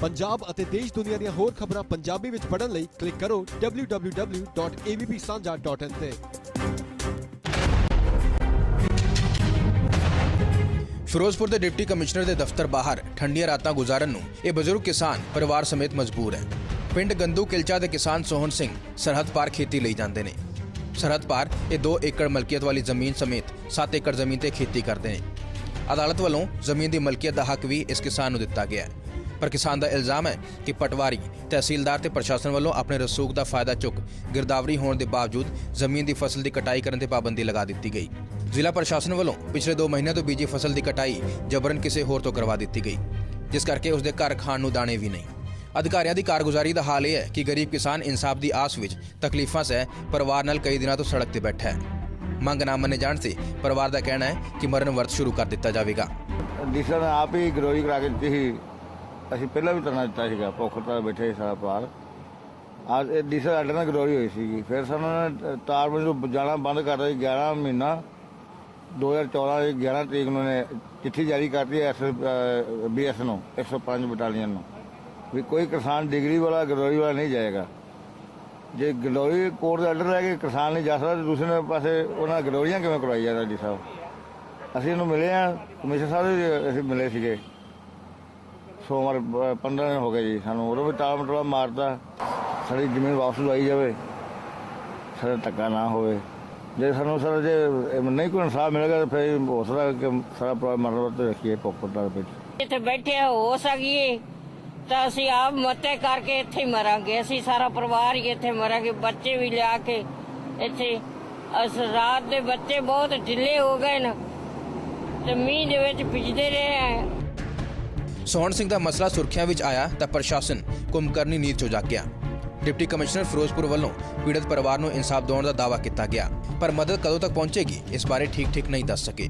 ਪੰਜਾਬ ਅਤੇ ਦੇਸ਼ ਦੁਨੀਆ ਦੀਆਂ ਹੋਰ ਖਬਰਾਂ ਪੰਜਾਬੀ ਵਿੱਚ ਪੜ੍ਹਨ ਲਈ ਕਲਿੱਕ ਕਰੋ www.avpsanja.in ਤੇ। ਫਿਰੋਜ਼ਪੁਰ ਦੇ ਡਿਪਟੀ ਕਮਿਸ਼ਨਰ ਦੇ ਦਫ਼ਤਰ ਬਾਹਰ ਠੰਡੀਆਂ ਰਾਤਾਂ ਗੁਜ਼ਾਰਨ ਨੂੰ ਇਹ ਬਜ਼ੁਰਗ ਕਿਸਾਨ ਪਰਿਵਾਰ ਸਮੇਤ ਮਜਬੂਰ ਹੈ। ਪਿੰਡ ਗੰਦੂ ਕਿਲਚਾ ਦੇ ਕਿਸਾਨ ਸੋਹਣ ਸਿੰਘ ਸਰਹੱਦ ਪਾਰ ਖੇਤੀ ਲਈ ਜਾਂਦੇ ਨੇ। ਸਰਹੱਦ ਪਾਰ ਇਹ 2 ਏਕੜ ਮਲਕੀਅਤ ਵਾਲੀ ਜ਼ਮੀਨ ਸਮੇਤ 7 ਏਕੜ ਜ਼ਮੀਨ ਤੇ ਖੇਤੀ ਕਰਦੇ ਨੇ। ਅਦਾਲਤ ਵੱਲੋਂ ਜ਼ਮੀਨ ਦੀ ਮਲਕੀਅਤ ਦਾ ਹੱਕ ਵੀ ਇਸ ਕਿਸਾਨ ਨੂੰ ਦਿੱਤਾ ਗਿਆ ਹੈ। ਪਰ ਕਿਸਾਨ ਦਾ ਇਲਜ਼ਾਮ ਹੈ ਕਿ ਪਟਵਾਰੀ, ਤਹਿਸੀਲਦਾਰ ਤੇ ਪ੍ਰਸ਼ਾਸਨ ਵੱਲੋਂ ਆਪਣੇ ਰਸੂਖ ਦਾ ਫਾਇਦਾ ਚੁੱਕ ਗਿਰਦਾਵਰੀ ਹੋਣ ਦੇ ਬਾਵਜੂਦ ਜ਼ਮੀਨ ਦੀ ਫਸਲ ਦੀ ਕਟਾਈ ਕਰਨ ਤੇ ਪਾਬੰਦੀ ਲਗਾ ਦਿੱਤੀ ਗਈ। ਜ਼ਿਲ੍ਹਾ ਪ੍ਰਸ਼ਾਸਨ ਵੱਲੋਂ ਪਿਛਲੇ 2 ਮਹੀਨਿਆਂ ਤੋਂ ਬੀਜੀ ਫਸਲ ਦੀ ਕਟਾਈ ਜਬਰਨ ਕਿਸੇ ਹੋਰ ਤੋਂ ਕਰਵਾ ਦਿੱਤੀ ਗਈ, ਜਿਸ ਕਰਕੇ ਉਸ ਦੇ ਘਰ ਖਾਣ ਨੂੰ ਦਾਣੇ ਵੀ ਨਹੀਂ। ਅਧਿਕਾਰੀਆਂ ਦੀ ਕਾਰਗੁਜ਼ਾਰੀ ਦਾ ਹਾਲ ਇਹ ਹੈ ਕਿ ਗਰੀਬ ਕਿਸਾਨ ਇਨਸਾਫ ਦੀ ਆਸ ਵਿੱਚ ਤਕਲੀਫਾਂ ਸਹਿ ਪਰਿਵਾਰ ਨਾਲ ਕਈ ਦਿਨਾਂ ਤੋਂ ਸੜਕ ਤੇ ਬੈਠਾ ਹੈ। ਮੰਗ ਨਾ ਮੰਨੇ ਜਾਣ ਤੇ ਪਰਿਵਾਰ ਦਾ ਕਹਿਣਾ ਹੈ ਕਿ ਮਰਨ ਵਰਤ ਸ਼ੁਰੂ ਕਰ ਦਿੱਤਾ ਜਾਵੇਗਾ। ਡੀਸਰ ਨੇ ਆਪ ਹੀ ਗਰੋਈ ਕਰਾ ਕੇ ਦਿੱਤੀ ਸੀ ਅਸੀਂ ਪਹਿਲਾਂ ਵੀ ਧਰਨਾ ਦਿੱਤਾ ਸੀਗਾ, ਭੁੱਖ ਤਾਂ ਬੈਠੇ ਸੀ ਸਾਰਾ ਪਾਰ ਅੱਜ ਇਹ ਡੀਸਰ ਸਾਡੇ ਨਾਲ ਗਰੋਈ ਹੋਈ ਸੀਗੀ। ਫਿਰ ਸਾਨੂੰ ਨੇ ਤਾਰ ਮੈਨੂੰ ਜਾਣਾ ਬੰਦ ਕਰ ਦਿੱਤਾ ਸੀ 11 ਮਹੀਨਾ। 2014 ਦੇ 11 ਤਰੀਕ ਨੂੰ ਨੇ ਚਿੱਠੀ ਜਾਰੀ ਕਰਤੀ ਐਸ ਬੀਐਸ ਨੂੰ 105 ਬਟਾਲੀਅਨ ਨੂੰ, ਵੀ ਕੋਈ ਕਿਸਾਨ ਡਿਗਰੀ ਵਾਲਾ, ਗਰੋਈ ਵਾਲਾ ਨਹੀਂ ਜਾਏਗਾ। ਜੇ ਗਲੋਰੀ ਕੋਰਟ ਦਾ ਆਰਡਰ ਹੈ ਕਿ ਕਿਸਾਨ ਨਹੀਂ ਜਾ ਸਕਦਾ, ਤੇ ਦੂਸਰੇ ਪਾਸੇ ਉਹਨਾਂ ਗਲੋਰੀਆਂ ਕਿਵੇਂ ਕਰਵਾਈ ਜਾਂਦਾ ਜੀ ਸਾਹਿਬ ਅਸੀਂ ਇਹਨੂੰ ਮਿਲੇ ਆ ਕਮਿਸ਼ਨਰ ਸਾਹਿਬ ਦੇ ਅਸੀਂ ਮਿਲੇ ਸੀਗੇ। ਸੋਮਵਾਰ ਅਹ, 15 ਦਿਨ ਹੋ ਗਏ ਜੀ ਸਾਨੂੰ। ਉਦੋਂ ਵੀ ਟਾਲ ਮਟੋਲਾ ਮਾਰਦਾ ਸਾਡੀ ਜ਼ਮੀਨ ਵਾਪਸ ਲਵਾਈ ਜਾਵੇ ਸਾਡਾ ਧੱਕਾ ਨਾ ਹੋਵੇ। ਜੇ ਸਾਨੂੰ ਸਰ ਜੇ ਨਹੀਂ ਕੋਈ ਇਨਸਾਫ ਮਿਲੇਗਾ ਤਾਂ ਫਿਰ ਹੋ ਕਿ ਸਾਰਾ ਪ੍ਰੋਬਲਮ ਮਰਨ ਤੇ ਰੱਖੀਏ ਪੋਪਟਾ ਦੇ ਵਿੱਚ। ਇੱਥੇ ਬੈਠੇ ਹੋ ਸਕੀਏ ਤਾਂ ਅਸੀਂ ਆਪ ਮਤੇ ਕਰਕੇ ਇੱਥੇ ਹੀ ਮਰਾਂਗੇ। ਅਸੀਂ ਸਾਰਾ ਪਰਿਵਾਰ ਹੀ ਇੱਥੇ ਮਰਾਂਗੇ ਬੱਚੇ ਵੀ ਲਿਆ ਕੇ ਇੱਥੇ। ਅਸ ਰਾਤ ਦੇ ਬੱਚੇ ਬਹੁਤ ਢਿੱਲੇ ਹੋ ਗਏ ਨੇ ਤੇ ਮੀਂਹ ਦੇ ਵਿੱਚ ਭਿੱਜਦੇ ਰਹੇ ਆ। ਸੋਹਣ ਸਿੰਘ ਦਾ ਮਸਲਾ ਸੁਰਖੀਆਂ ਵਿੱਚ ਆਇਆ ਤਾਂ ਪ੍ਰਸ਼ਾਸਨ ਕੁੰਭਕਰਨੀ ਨੀਂਦ ਚੋਂ ਜਾਗਿਆ। ਡਿਪਟੀ ਕਮਿਸ਼ਨਰ ਫਿਰੋਜ਼ਪੁਰ ਵੱਲੋਂ ਪੀੜਤ ਪਰਿਵਾਰ ਨੂੰ ਇਨਸਾਫ ਦਿਵਾਉਣ ਦਾ ਦਾਅਵਾ ਕੀਤਾ ਗਿਆ, ਪਰ ਮਦਦ ਕਦੋਂ ਤੱਕ ਪਹੁੰਚੇਗੀ, ਇਸ ਬਾਰੇ ਠੀਕ-ਠੀਕ ਨਹੀਂ ਦੱਸ ਸਕੇ।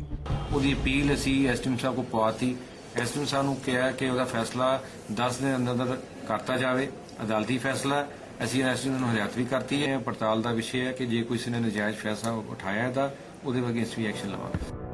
ਉਹਦੀ ਅਪੀਲ ਅਸੀਂ ਐਸਟੀਐਮ ਸਾਹਿਬ ਕੋ ਪਵਾਤੀ ਐਸਟੀਐਮ ਸਾਹਿਬ ਨੂੰ ਕਿਹਾ ਕਿ ਉਹਦਾ ਫੈਸਲਾ 10 ਦਿਨ ਅੰਦਰ ਅੰਦਰ ਕਰਤਾ ਜਾਵੇ। ਅਦਾਲਤੀ ਫੈਸਲਾ, ਅਸੀਂ ਐਸਟੀਐਮ ਨੂੰ ਹਦਾਇਤ ਵੀ ਕਰਤੀ ਹੈ। ਪੜਤਾਲ ਦਾ ਵਿਸ਼ੇ ਹੈ ਕਿ ਜੇ ਕਿਸੇ ਨੇ ਨਜਾਇਜ਼ ਫੈਸਲਾ ਉਠਾਇਆ ਹੈ ਤਾਂ ਉਹਦੇ ਅਗੇਂਸਟ ਵੀ ਐਕਸ਼ਨ ਲਵਾਂਗੇ।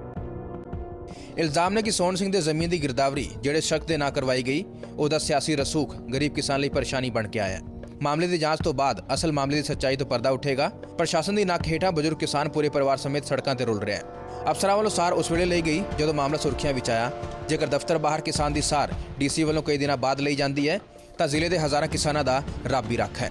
ਇਲਜ਼ਾਮ ਨੇ ਕਿ ਸੋਹਣ ਸਿੰਘ ਦੇ ਜ਼ਮੀਨ ਦੀ ਗਿਰਦਾਵਰੀ ਜਿਹੜੇ ਸ਼ੱਕ ਦੇ ਨਾ ਕਰਵਾਈ ਗਈ, ਉਹਦਾ ਸਿਆਸੀ ਰਸੂਖ ਗਰੀਬ ਕਿਸਾਨ ਲਈ ਪਰੇਸ਼ਾਨੀ ਬਣ ਕੇ ਆਇਆ। ਮਾਮਲੇ ਦੀ ਜਾਂਚ ਤੋਂ ਬਾਅਦ ਅਸਲ ਮਾਮਲੇ ਦੀ ਸੱਚਾਈ ਤੋਂ ਪਰਦਾ ਉੱਠੇਗਾ। ਪ੍ਰਸ਼ਾਸਨ ਦੀ ਨੱਕ ਹੇਠਾਂ ਬਜ਼ੁਰਗ ਕਿਸਾਨ ਪੂਰੇ ਪਰਿਵਾਰ ਸਮੇਤ ਸੜਕਾਂ ਤੇ ਰੁਲ ਰਿਹਾ ਹੈ। ਅਫਸਰਾਂ ਵੱਲੋਂ ਸਾਰ ਉਸ ਵੇਲੇ ਲਈ ਗਈ, ਜਦੋਂ ਮਾਮਲਾ ਸੁਰਖੀਆਂ ਵਿੱਚ ਆਇਆ। ਜੇਕਰ ਦਫ਼ਤਰ ਬਾਹਰ ਕਿਸਾਨ ਦੀ ਸਾਰ ਡੀਸੀ ਵੱਲੋਂ ਕਈ ਦਿਨਾਂ ਬਾਅਦ ਲਈ ਜਾਂਦੀ ਹੈ, ਤਾਂ ਜ਼ਿਲ੍ਹੇ ਦੇ ਹਜ਼ਾਰਾਂ ਕਿਸਾਨਾਂ ਦਾ ਰੱਬ ਹੀ ਰੱਖ ਹੈ।